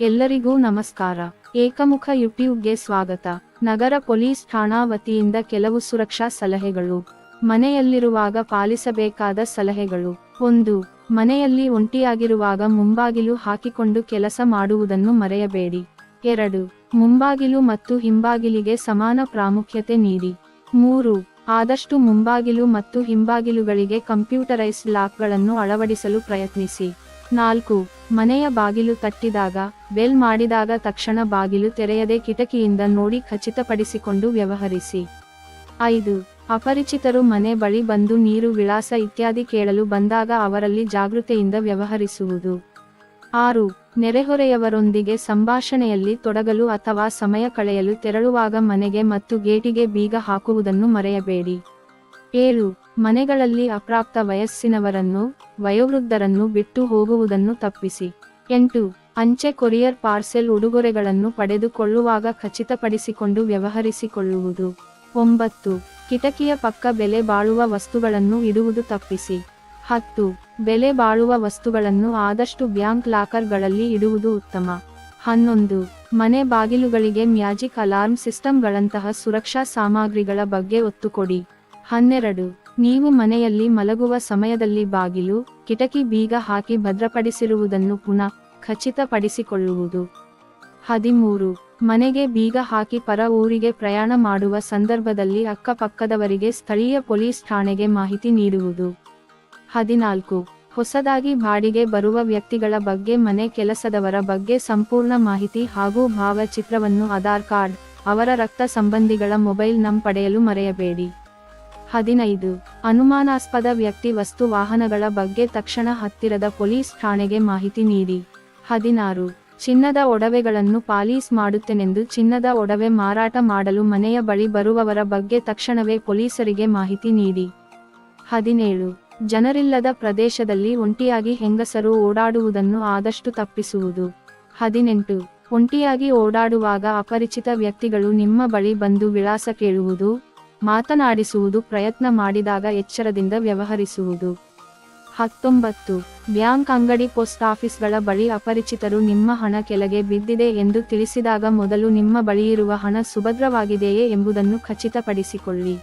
ಎಲ್ಲರಿಗೂ ನಮಸ್ಕಾರ. ಏಕಮುಖ ಯೂಟ್ಯೂಬ್ಗೆ ಸ್ವಾಗತ. ನಗರ ಪೊಲೀಸ್ ಠಾಣಾ ವತಿಯಿಂದ ಕೆಲವು ಸುರಕ್ಷಾ ಸಲಹೆಗಳು. ಮನೆಯಲ್ಲಿರುವಾಗ ಪಾಲಿಸಬೇಕಾದ ಸಲಹೆಗಳು. ಒಂದು, ಮನೆಯಲ್ಲಿ ಒಂಟಿಯಾಗಿರುವಾಗ ಮುಂಬಾಗಿಲು ಹಾಕಿಕೊಂಡು ಕೆಲಸ ಮಾಡುವುದನ್ನು ಮರೆಯಬೇಡಿ. ಎರಡು, ಮುಂಬಾಗಿಲು ಮತ್ತು ಹಿಂಬಾಗಿಲಿಗೆ ಸಮಾನ ಪ್ರಾಮುಖ್ಯತೆ ನೀಡಿ. ಮೂರು, ಆದಷ್ಟು ಮುಂಬಾಗಿಲು ಮತ್ತು ಹಿಂಬಾಗಿಲುಗಳಿಗೆ ಕಂಪ್ಯೂಟರೈಸ್ಡ್ ಲಾಕ್ಗಳನ್ನು ಅಳವಡಿಸಲು ಪ್ರಯತ್ನಿಸಿ. ನಾಲ್ಕು, ಮನೆಯ ಬಾಗಿಲು ತಟ್ಟಿದಾಗ ಬೆಲ್ ಮಾಡಿದಾಗ ತಕ್ಷಣ ಬಾಗಿಲು ತೆರೆಯದೆ ಕಿಟಕಿಯಿಂದ ನೋಡಿ ಖಚಿತಪಡಿಸಿಕೊಂಡು ವ್ಯವಹರಿಸಿ. ಐದು, ಅಪರಿಚಿತರು ಮನೆ ಬಳಿ ಬಂದು ನೀರು, ವಿಳಾಸ ಇತ್ಯಾದಿ ಕೇಳಲು ಬಂದಾಗ ಅವರಲ್ಲಿ ಜಾಗೃತೆಯಿಂದ ವ್ಯವಹರಿಸುವುದು. ಆರು, ನೆರೆಹೊರೆಯವರೊಂದಿಗೆ ಸಂಭಾಷಣೆಯಲ್ಲಿ ತೊಡಗಲು ಅಥವಾ ಸಮಯ ಕಳೆಯಲು ತೆರಳುವಾಗ ಮನೆಗೆ ಮತ್ತು ಗೇಟಿಗೆ ಬೀಗ ಹಾಕುವುದನ್ನು ಮರೆಯಬೇಡಿ. ಏಳು ಮನೆಗಳಲ್ಲಿ ಅಪ್ರಾಪ್ತ ವಯಸ್ಸಿನವರನ್ನು, ವಯೋವೃದ್ಧರನ್ನು ಬಿಟ್ಟು ಹೋಗುವುದನ್ನು ತಪ್ಪಿಸಿ. ಎಂಟು. ಅಂಚೆ ಕೊರಿಯರ್ ಪಾರ್ಸೆಲ್ ಉಡುಗೊರೆಗಳನ್ನು ಪಡೆದುಕೊಳ್ಳುವಾಗ ಖಚಿತಪಡಿಸಿಕೊಂಡು ವ್ಯವಹರಿಸಿಕೊಳ್ಳುವುದು. ಒಂಬತ್ತು. ಕಿಟಕಿಯ ಪಕ್ಕ ಬೆಲೆ ಬಾಳುವ ವಸ್ತುಗಳನ್ನು ಇಡುವುದು ತಪ್ಪಿಸಿ. ಹತ್ತು. ಬೆಲೆ ಬಾಳುವ ವಸ್ತುಗಳನ್ನು ಆದಷ್ಟು ಬ್ಯಾಂಕ್ ಲಾಕರ್ಗಳಲ್ಲಿ ಇಡುವುದು ಉತ್ತಮ. ಹನ್ನೊಂದು. ಮನೆ ಬಾಗಿಲುಗಳಿಗೆ ಮ್ಯಾಜಿಕ್ ಅಲಾರ್ಮ್ ಸಿಸ್ಟಮ್ಗಳಂತಹ ಸುರಕ್ಷಾ ಸಾಮಗ್ರಿಗಳ ಬಗ್ಗೆ ಒತ್ತು ಕೊಡಿ ಹನ್ನೆರಡು. ನೀವು ಮನೆಯಲ್ಲಿ ಮಲಗುವ ಸಮಯದಲ್ಲಿ ಬಾಗಿಲು, ಕಿಟಕಿ ಬೀಗ ಹಾಕಿ ಭದ್ರಪಡಿಸಿರುವುದನ್ನು ಪುನಃ ಖಚಿತಪಡಿಸಿಕೊಳ್ಳುವುದು. ಹದಿಮೂರು. ಮನೆಗೆ ಬೀಗ ಹಾಕಿ ಪರ ಊರಿಗೆ ಪ್ರಯಾಣ ಮಾಡುವ ಸಂದರ್ಭದಲ್ಲಿ ಅಕ್ಕಪಕ್ಕದವರಿಗೆ ಸ್ಥಳೀಯ ಪೊಲೀಸ್ ಠಾಣೆಗೆ ಮಾಹಿತಿ ನೀಡುವುದು. ಹದಿನಾಲ್ಕು. ಹೊಸದಾಗಿ ಬಾಡಿಗೆ ಬರುವ ವ್ಯಕ್ತಿಗಳ ಬಗ್ಗೆ ಮನೆ ಕೆಲಸದವರ ಬಗ್ಗೆ ಸಂಪೂರ್ಣ ಮಾಹಿತಿ ಹಾಗೂ ಭಾವಚಿತ್ರವನ್ನು ಆಧಾರ್ ಕಾರ್ಡ್, ಅವರ ರಕ್ತ ಸಂಬಂಧಿಗಳ ಮೊಬೈಲ್ ನಂ ಪಡೆಯಲು ಮರೆಯಬೇಡಿ. ಹದಿನೈದು. ಅನುಮಾನಾಸ್ಪದ ವ್ಯಕ್ತಿ ವಸ್ತು ವಾಹನಗಳ ಬಗ್ಗೆ ತಕ್ಷಣ ಹತ್ತಿರದ ಪೊಲೀಸ್ ಠಾಣೆಗೆ ಮಾಹಿತಿ ನೀಡಿ. ಹದಿನಾರು. ಚಿನ್ನದ ಒಡವೆಗಳನ್ನು ಪಾಲೀಸ್ ಮಾಡುತ್ತೇನೆಂದು ಚಿನ್ನದ ಒಡವೆ ಮಾರಾಟ ಮಾಡಲು ಮನೆಯ ಬಳಿ ಬರುವವರ ಬಗ್ಗೆ ತಕ್ಷಣವೇ ಪೊಲೀಸರಿಗೆ ಮಾಹಿತಿ ನೀಡಿ. ಹದಿನೇಳು. ಜನರಿಲ್ಲದ ಪ್ರದೇಶದಲ್ಲಿ ಒಂಟಿಯಾಗಿ ಹೆಂಗಸರು ಓಡಾಡುವುದನ್ನು ಆದಷ್ಟು ತಪ್ಪಿಸುವುದು. ಹದಿನೆಂಟು. ಒಂಟಿಯಾಗಿ ಓಡಾಡುವಾಗ ಅಪರಿಚಿತ ವ್ಯಕ್ತಿಗಳು ನಿಮ್ಮ ಬಳಿ ಬಂದು ವಿಳಾಸ ಕೇಳುವುದು. ಮಾತನಾಡಿಸುವುದು ಪ್ರಯತ್ನ ಮಾಡಿದಾಗ ಎಚ್ಚರದಿಂದ ವ್ಯವಹರಿಸುವುದು. ಹತ್ತೊಂಬತ್ತು. ಬ್ಯಾಂಕ್ ಅಂಗಡಿ ಪೋಸ್ಟ್ ಆಫೀಸ್ಗಳ ಬಳಿ ಅಪರಿಚಿತರು ನಿಮ್ಮ ಹಣ ಕೆಳಗೆ ಬಿದ್ದಿದೆ ಎಂದು ತಿಳಿಸಿದಾಗ ಮೊದಲು ನಿಮ್ಮ ಬಳಿಯಿರುವ ಹಣ ಸುಭದ್ರವಾಗಿದೆಯೇ ಎಂಬುದನ್ನು ಖಚಿತಪಡಿಸಿಕೊಳ್ಳಿ.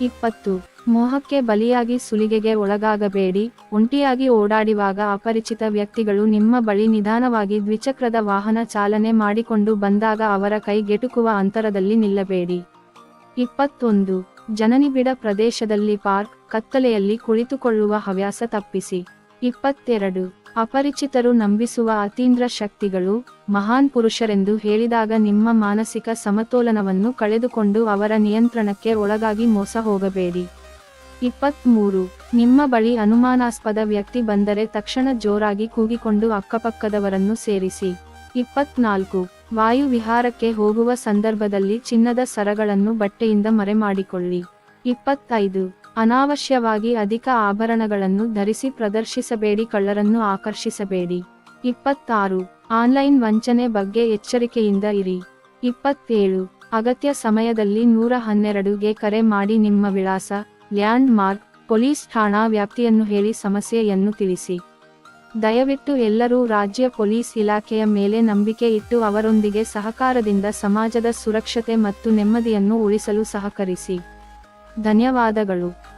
ಇಪ್ಪತ್ತು. ಮೋಹಕ್ಕೆ ಬಲಿಯಾಗಿ ಸುಲಿಗೆಗೆ ಒಳಗಾಗಬೇಡಿ. ಒಂಟಿಯಾಗಿ ಓಡಾಡುವಾಗ ಅಪರಿಚಿತ ವ್ಯಕ್ತಿಗಳು ನಿಮ್ಮ ಬಳಿ ನಿಧಾನವಾಗಿ ದ್ವಿಚಕ್ರದ ವಾಹನ ಚಾಲನೆ ಮಾಡಿಕೊಂಡು ಬಂದಾಗ ಅವರ ಕೈಗೆಟುಕುವ ಅಂತರದಲ್ಲಿ ನಿಲ್ಲಬೇಡಿ. ಇಪ್ಪತ್ತೊಂದು. ಜನನಿಬಿಡ ಪ್ರದೇಶದಲ್ಲಿ ಪಾರ್ಕ್ ಕತ್ತಲೆಯಲ್ಲಿ ಕುಳಿತುಕೊಳ್ಳುವ ಹವ್ಯಾಸ ತಪ್ಪಿಸಿ. ಇಪ್ಪತ್ತೆರಡು. ಅಪರಿಚಿತರು ನಂಬಿಸುವ ಅತೀಂದ್ರ ಶಕ್ತಿಗಳು ಮಹಾನ್ ಪುರುಷರೆಂದು ಹೇಳಿದಾಗ ನಿಮ್ಮ ಮಾನಸಿಕ ಸಮತೋಲನವನ್ನು ಕಳೆದುಕೊಂಡು ಅವರ ನಿಯಂತ್ರಣಕ್ಕೆ ಒಳಗಾಗಿ ಮೋಸ ಹೋಗಬೇಡಿ. ಇಪ್ಪತ್ಮೂರು ನಿಮ್ಮ ಬಳಿ ಅನುಮಾನಾಸ್ಪದ ವ್ಯಕ್ತಿ ಬಂದರೆ ತಕ್ಷಣ ಜೋರಾಗಿ ಕೂಗಿಕೊಂಡು ಅಕ್ಕಪಕ್ಕದವರನ್ನು ಸೇರಿಸಿ. ಇಪ್ಪತ್ನಾಲ್ಕು ವಾಯು ವಿಹಾರಕ್ಕೆ ಹೋಗುವ ಸಂದರ್ಭದಲ್ಲಿ ಚಿನ್ನದ ಸರಗಳನ್ನು ಬಟ್ಟೆಯಿಂದ ಮರೆಮಾಡಿಕೊಳ್ಳಿ. ಇಪ್ಪತ್ತೈದು. ಅನಾವಶ್ಯವಾಗಿ ಅಧಿಕ ಆಭರಣಗಳನ್ನು ಧರಿಸಿ ಪ್ರದರ್ಶಿಸಬೇಡಿ, ಕಳ್ಳರನ್ನು ಆಕರ್ಷಿಸಬೇಡಿ. ಇಪ್ಪತ್ತಾರು. ಆನ್ಲೈನ್ ವಂಚನೆ ಬಗ್ಗೆ ಎಚ್ಚರಿಕೆಯಿಂದ ಇರಿ. ಇಪ್ಪತ್ತೇಳು. ಅಗತ್ಯ ಸಮಯದಲ್ಲಿ ನೂರ ಹನ್ನೆರಡುಗೆ ಕರೆ ಮಾಡಿ ನಿಮ್ಮ ವಿಳಾಸ ಲ್ಯಾಂಡ್ ಮಾರ್ಕ್ ಪೊಲೀಸ್ ಠಾಣಾ ವ್ಯಾಪ್ತಿಯನ್ನು ಹೇಳಿ ಸಮಸ್ಯೆಯನ್ನು ತಿಳಿಸಿ. ದಯವಿಟ್ಟು ಎಲ್ಲರೂ ರಾಜ್ಯ ಪೊಲೀಸ್ ಇಲಾಖೆಯ ಮೇಲೆ ನಂಬಿಕೆ ಇಟ್ಟು ಅವರೊಂದಿಗೆ ಸಹಕಾರದಿಂದ ಸಮಾಜದ ಸುರಕ್ಷತೆ ಮತ್ತು ನೆಮ್ಮದಿಯನ್ನು ಉಳಿಸಲು ಸಹಕರಿಸಿ. ಧನ್ಯವಾದಗಳು.